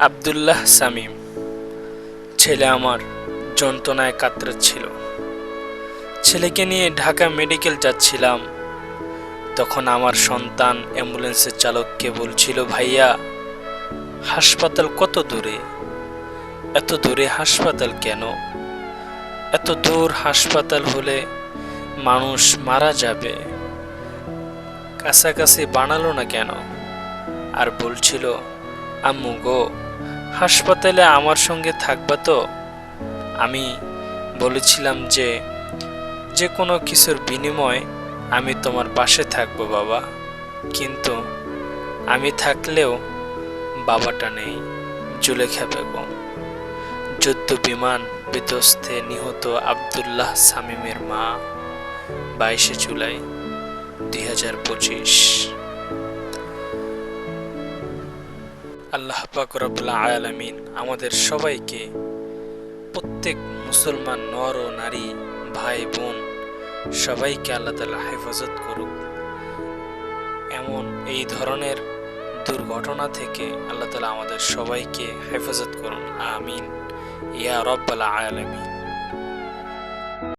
আবদুল্লাহ সামিম, ছেলে আমার যন্ত্রণায় কাতরাচ্ছিল। ছেলেকে নিয়ে ঢাকা মেডিকেল যাচ্ছিলাম। তখন আমার সন্তান অ্যাম্বুলেন্সের চালককে বলছিল, ভাইয়া, হাসপাতাল কত দূরে? এত দূরে হাসপাতাল কেন? এত দূর হাসপাতাল হলে মানুষ মারা যাবে। কাছাকাছি বানালো না কেন? আর বলছিল আম্মু গো, হাসপাতালে আমার সঙ্গে থাকবা তো? আমি বলেছিলাম যে যে কোনো কিছুর বিনিময়ে আমি তোমার পাশে থাকব বাবা। কিন্তু আমি থাকলেও বাবাটা নেই, জুলেখা বেগম। যুদ্ধ বিমান বিধ্বস্তে নিহত আবদুল্লাহ সামিমের মা, বাইশে জুলাই দুই হাজার পঁচিশ। আল্লাহ পাক আয়ালামিন আমাদের সবাইকে প্রত্যেক মুসলমান নর ও নারী, ভাই, বোন সবাইকে আল্লাহ তালা হেফাজত করুক। এমন এই ধরনের দুর্ঘটনা থেকে আল্লাহ তালা আমাদের সবাইকে হেফাজত করুন। আমিন। ইয়া রব্বাল আলামিন।